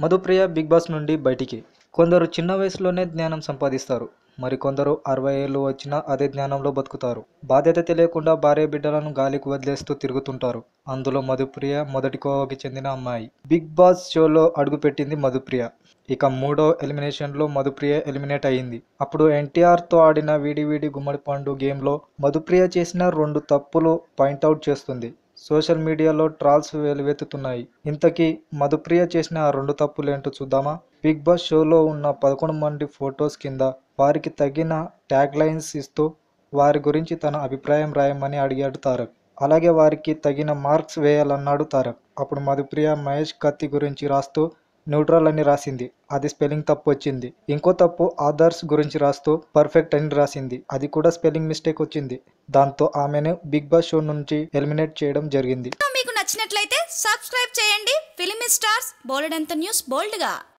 Madhupriya big boss నుండి బయటికి. కొందరు చిన్న వయసులోనే జ్ఞానం సంపాదిస్తారు. మరికొందరు అరవై ఏళ్ళు వచ్చినా అదే జ్ఞానంలో బతుకుతారు. బాధ్యత తెలియకుండా భార్య బిడ్డలను గాలికి వదిలేస్తూ తిరుగుతుంటారు. అందులో మధుప్రియ మొదటి కోవకి చెందిన అమ్మాయి. బిగ్ బాస్ షోలో అడుగుపెట్టింది మధుప్రియ. ఇక మూడో ఎలిమినేషన్లో మధుప్రియ ఎలిమినేట్ అయ్యింది అప్పుడు ఎన్టీఆర్తో ఆడిన వీడి వీడి గుమ్మడి పండు గేమ్లో మధుప్రియ చేసిన రెండు తప్పులు పాయింట్అవుట్ చేస్తుంది. సోషల్ మీడియాలో ట్రాల్స్ వెలువెత్తుతున్నాయి ఇంతకీ మధుప్రియ చేసిన ఆ రెండు తప్పులేంటో చూద్దామా? బిగ్ బాస్ షోలో ఉన్న పదకొండు మంది ఫొటోస్ కింద వారికి తగిన ట్యాగ్ లైన్స్ ఇస్తూ వారి గురించి తన అభిప్రాయం రాయమని అడిగాడు తారక్. అలాగే వారికి తగిన మార్క్స్ వేయాలన్నాడు తారక్. అప్పుడు మధుప్రియ మహేష్ కత్తి గురించి రాస్తూ న్యూట్రల్ అని రాసింది. అది స్పెల్లింగ్ తప్పు వచ్చింది. ఇంకో తప్పు ఆదర్స్ గురించి రాస్తూ పర్ఫెక్ట్ అని రాసింది. అది కూడా స్పెల్లింగ్ మిస్టేక్ వచ్చింది. దాంతో ఆమెను బిగ్ బాస్ షో నుంచి ఎలిమినేట్ చేయడం జరిగింది. మీకు నచ్చినట్లయితే సబ్స్క్రైబ్ చేయండి. ఫిలిం స్టార్స్ బోలెడంత న్యూస్ బోల్డ్గా.